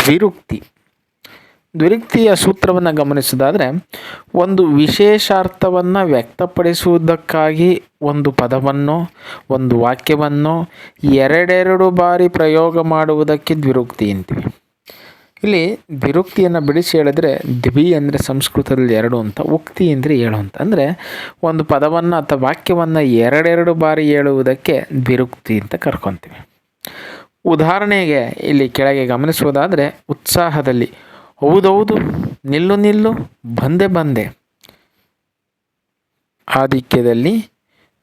ದ್ವಿರುಕ್ತಿ. ದ್ವಿರುಕ್ತಿಯ ಸೂತ್ರವನ್ನು ಗಮನಿಸೋದಾದರೆ ಒಂದು ವಿಶೇಷಾರ್ಥವನ್ನು ವ್ಯಕ್ತಪಡಿಸುವುದಕ್ಕಾಗಿ ಒಂದು ಪದವನ್ನು, ಒಂದು ವಾಕ್ಯವನ್ನು ಎರಡೆರಡು ಬಾರಿ ಪ್ರಯೋಗ ಮಾಡುವುದಕ್ಕೆ ದ್ವಿರುಕ್ತಿ ಅಂತೀವಿ. ಇಲ್ಲಿ ದ್ವಿರುಕ್ತಿಯನ್ನು ಬಿಡಿಸಿ ಹೇಳಿದ್ರೆ ದ್ವಿ ಅಂದರೆ ಸಂಸ್ಕೃತದಲ್ಲಿ ಎರಡು ಅಂತ, ಉಕ್ತಿ ಅಂದರೆ ಏಳು ಅಂತ. ಅಂದರೆ ಒಂದು ಪದವನ್ನು ಅಥವಾ ವಾಕ್ಯವನ್ನು ಎರಡೆರಡು ಬಾರಿ ಹೇಳುವುದಕ್ಕೆ ದ್ವಿರುಕ್ತಿ ಅಂತ ಕರ್ಕೊತೀವಿ. ಉದಾಹರಣೆಗೆ ಇಲ್ಲಿ ಕೆಳಗೆ ಗಮನಿಸುವುದಾದರೆ ಉತ್ಸಾಹದಲ್ಲಿ, ಹೌದೌದು, ನಿಲ್ಲು ನಿಲ್ಲು, ಬಂದೆ ಬಂದೆ. ಆಧಿಕ್ಯದಲ್ಲಿ,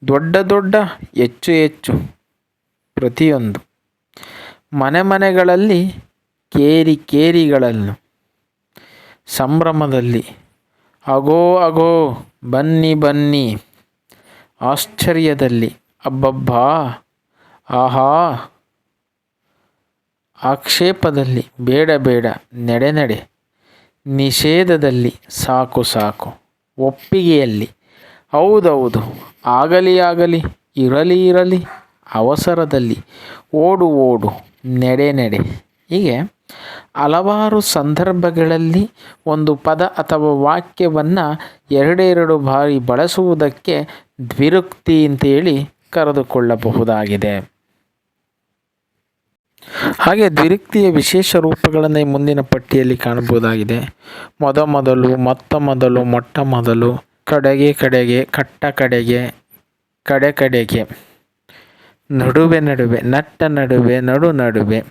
ದೊಡ್ಡ ದೊಡ್ಡ, ಹೆಚ್ಚು ಹೆಚ್ಚು, ಪ್ರತಿಯೊಂದು. ಮನೆ ಮನೆಗಳಲ್ಲಿ ಕೇರಿ ಕೇರಿಗಳನ್ನು. ಸಂಭ್ರಮದಲ್ಲಿ, ಅಗೋ ಅಗೋ, ಬನ್ನಿ ಬನ್ನಿ. ಆಶ್ಚರ್ಯದಲ್ಲಿ, ಅಬ್ಬಬ್ಬಾ, ಆಹಾ ಆಕ್ಷೇಪದಲ್ಲಿ ಬೇಡ ಬೇಡ, ನಡೆ ನಡೆ. ನಿಷೇಧದಲ್ಲಿ ಸಾಕು ಸಾಕು. ಒಪ್ಪಿಗೆಯಲ್ಲಿ, ಹೌದೌದು, ಆಗಲಿ ಆಗಲಿ, ಇರಲಿ ಇರಲಿ, ಅವಸರದಲ್ಲಿ ಓಡು ಓಡು, ನಡೆ ನಡೆ. ಹೀಗೆ ಹಲವಾರು ಸಂದರ್ಭಗಳಲ್ಲಿ ಒಂದು ಪದ ಅಥವಾ ವಾಕ್ಯವನ್ನು ಎರಡೆರಡು ಬಾರಿ ಬಳಸುವುದಕ್ಕೆ ದ್ವಿರುಕ್ತಿ ಅಂತೇಳಿ ಕರೆದುಕೊಳ್ಳಬಹುದಾಗಿದೆ. ಹಾಗೆ ದ್ವಿರುಕ್ತಿಯ ವಿಶೇಷ ರೂಪಗಳನ್ನು ಮುಂದಿನ ಪಟ್ಟಿಯಲ್ಲಿ ಕಾಣಬಹುದಾಗಿದೆ. ಮೊದ ಮೊದಲು, ಮೊತ್ತ ಮೊದಲು, ಮೊಟ್ಟ ಮೊದಲು, ಕಡೆಗೆ ಕಡೆಗೆ, ಕಟ್ಟ ಕಡೆಗೆ, ಕಡೆ ಕಡೆಗೆ. ನಡುವೆ ನಡುವೆ, ನಟ್ಟ ನಡುವೆ, ನಡು ನಡುವೆ.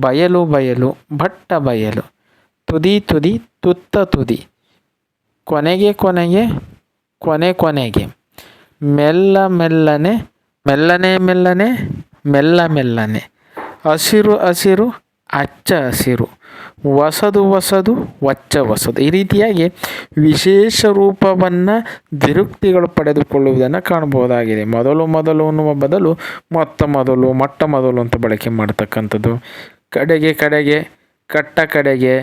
ಬಯಲು ಬಯಲು, ಭಟ್ಟ ಬಯಲು. ತುದಿ ತುದಿ, ತುತ್ತ ತುದಿ. ಕೊನೆಗೆ ಕೊನೆಗೆ, ಕೊನೆ ಕೊನೆಗೆ. ಮೆಲ್ಲ ಮೆಲ್ಲನೆ ಮೆಲ್ಲನೆ ಮೆಲ್ಲನೆ, ಮೆಲ್ಲ ಮೆಲ್ಲನೆ. ಹಸಿರು ಹಸಿರು, ಅಚ್ಚ ಹಸಿರು. ಹೊಸದು ಹೊಸದು ವಚ್ಚ ಹೊಸದು ಈ ರೀತಿಯಾಗಿ ವಿಶೇಷ ರೂಪವನ್ನು ದ್ವಿರುಕ್ತಿಗಳು ಪಡೆದುಕೊಳ್ಳುವುದನ್ನು ಕಾಣಬಹುದಾಗಿದೆ. ಮೊದಲು ಮೊದಲು ಅನ್ನುವ ಬದಲು ಮೊತ್ತ ಮೊದಲು, ಮೊಟ್ಟ ಮೊದಲು ಅಂತ ಬಳಕೆ ಮಾಡ್ತಕ್ಕಂಥದ್ದು. ಕಡೆಗೆ ಕಡೆಗೆ, ಕಟ್ಟ ಕಡೆಗೆ,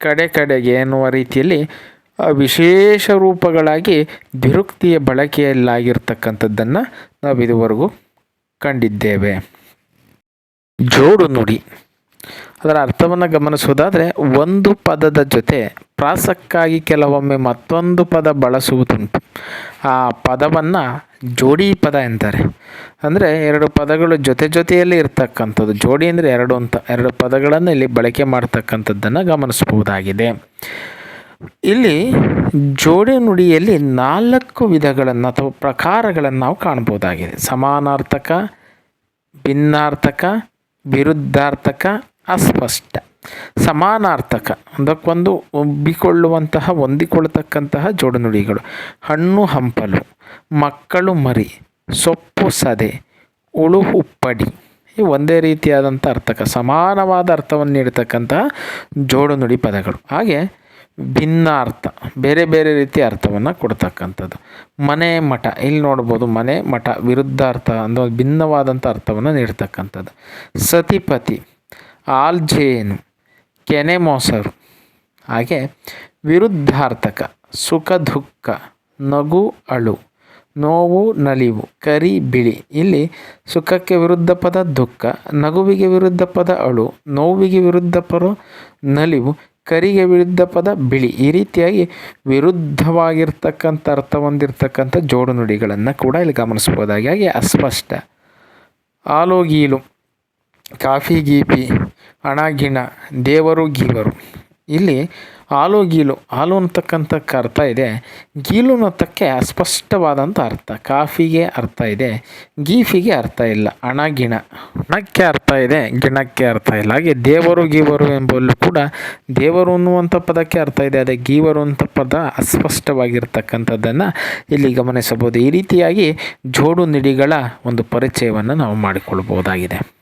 ಕಡೆ ಕಡೆಗೆ ಎನ್ನುವ ರೀತಿಯಲ್ಲಿ ವಿಶೇಷ ರೂಪಗಳಾಗಿ ದ್ವಿರುಕ್ತಿಯ ಬಳಕೆಯಲ್ಲಾಗಿರ್ತಕ್ಕಂಥದ್ದನ್ನು ನಾವು ಇದುವರೆಗೂ ಕಂಡಿದ್ದೇವೆ. ಜೋಡು ನುಡಿ. ಅದರ ಅರ್ಥವನ್ನು ಗಮನಿಸುವುದಾದರೆ, ಒಂದು ಪದದ ಜೊತೆ ಪ್ರಾಸಕ್ಕಾಗಿ ಕೆಲವೊಮ್ಮೆ ಮತ್ತೊಂದು ಪದ ಬಳಸುವುದುಂಟು. ಆ ಪದವನ್ನು ಜೋಡಿ ಪದ ಎಂತಾರೆ. ಅಂದರೆ ಎರಡು ಪದಗಳು ಜೊತೆ ಜೊತೆಯಲ್ಲಿ ಇರ್ತಕ್ಕಂಥದ್ದು. ಜೋಡಿ ಅಂದರೆ ಎರಡು ಅಂತ. ಎರಡು ಪದಗಳನ್ನು ಇಲ್ಲಿ ಬಳಕೆ ಮಾಡ್ತಕ್ಕಂಥದ್ದನ್ನು ಗಮನಿಸಬಹುದಾಗಿದೆ. ಇಲ್ಲಿ ಜೋಡಿ ನುಡಿಯಲ್ಲಿ ನಾಲ್ಕು ವಿಧಗಳನ್ನು ಅಥವಾ ಪ್ರಕಾರಗಳನ್ನು ನಾವು ಕಾಣ್ಬೋದಾಗಿದೆ ಸಮಾನಾರ್ಥಕ, ಭಿನ್ನಾರ್ಥಕ ವಿರುದ್ಧಾರ್ಥಕ, ಅಸ್ಪಷ್ಟ, ಸಮಾನಾರ್ಥಕ ಒಂದಕ್ಕೊಂದು ಒಬ್ಬಿಕೊಳ್ಳುವಂತಹ, ಹೊಂದಿಕೊಳ್ಳತಕ್ಕಂತಹ ಜೋಡುನುಡಿಗಳು. ಹಣ್ಣು ಹಂಪಲು, ಮಕ್ಕಳು ಮರಿ, ಸೊಪ್ಪು ಸದೆ ಉಳು ಉಪ್ಪಡಿ ಈ ಒಂದೇ ರೀತಿಯಾದಂಥ ಅರ್ಥಕ, ಸಮಾನವಾದ ಅರ್ಥವನ್ನು ನೀಡತಕ್ಕಂತಹ ಜೋಡುನುಡಿ ಪದಗಳು. ಹಾಗೆ ಭಿನ್ನ ಅರ್ಥ ಬೇರೆ ಬೇರೆ ರೀತಿಯ ಅರ್ಥವನ್ನು ಕೊಡ್ತಕ್ಕಂಥದ್ದು. ಮನೆ ಮಠ, ಇಲ್ಲಿ ನೋಡ್ಬೋದು ಮನೆ ಮಠ ವಿರುದ್ಧಾರ್ಥ ಅಂದರೆ ಭಿನ್ನವಾದಂಥ ಅರ್ಥವನ್ನು ನೀಡ್ತಕ್ಕಂಥದ್ದು. ಸತಿಪತಿ, ಆಲ್ಜೇನು, ಕೆನೆ ಮೊಸರು, ಹಾಗೆ ವಿರುದ್ಧಾರ್ಥಕ ಸುಖ ದುಃಖ ನಗು ಅಳು, ನೋವು ನಲಿವು, ಕರಿ ಬಿಳಿ. ಇಲ್ಲಿ ಸುಖಕ್ಕೆ ವಿರುದ್ಧ ಪದ ದುಃಖ, ನಗುವಿಗೆ ವಿರುದ್ಧ ಪದ ಅಳು, ನೋವಿಗೆ ವಿರುದ್ಧ ಪದ ನಲಿವು ಕರಿಗೆ ವಿರುದ್ಧ ಪದ ಬಿಳಿ. ಈ ರೀತಿಯಾಗಿ ವಿರುದ್ಧವಾಗಿರ್ತಕ್ಕಂಥ ಅರ್ಥ ಹೊಂದಿರತಕ್ಕಂಥ ಜೋಡು ನುಡಿಗಳನ್ನು ಕೂಡ ಇಲ್ಲಿ ಗಮನಿಸ್ಬೋದಾಗಿ ಹಾಗೆ ಅಸ್ಪಷ್ಟ. ಆಲೋಗೀಲು ಕಾಫಿ ಗೀಪಿ ಹಣ ಗಿಣ ದೇವರು ಗೀವರು. ಇಲ್ಲಿ ಹಾಲು, ಗೀಲು. ಹಾಲು ಅಂತಕ್ಕಂಥಕ್ಕೆ ಅರ್ಥ ಇದೆ. ಗೀಲು ಅನ್ನೋದಕ್ಕೆ ಅಸ್ಪಷ್ಟವಾದಂಥ ಅರ್ಥ. ಕಾಫಿಗೆ ಅರ್ಥ ಇದೆ. ಗೀಫಿಗೆ ಅರ್ಥ ಇಲ್ಲ. ಹಣ, ಗಿಣ. ಹಣಕ್ಕೆ ಅರ್ಥ ಇದೆ, ಗಿಣಕ್ಕೆ ಅರ್ಥ ಇಲ್ಲ. ಹಾಗೆ ದೇವರು, ಗೀವರು ಎಂಬಲ್ಲೂ ಕೂಡ ದೇವರು ಅನ್ನುವಂಥ ಪದಕ್ಕೆ ಅರ್ಥ ಇದೆ. ಅದೇ ಗೀವರು ಅಂತ ಪದ ಅಸ್ಪಷ್ಟವಾಗಿರ್ತಕ್ಕಂಥದ್ದನ್ನು ಇಲ್ಲಿ ಗಮನಿಸಬಹುದು. ಈ ರೀತಿಯಾಗಿ ಜೋಡು ನಿಡಿಗಳ ಒಂದು ಪರಿಚಯವನ್ನು ನಾವು ಮಾಡಿಕೊಳ್ಬಹುದಾಗಿದೆ.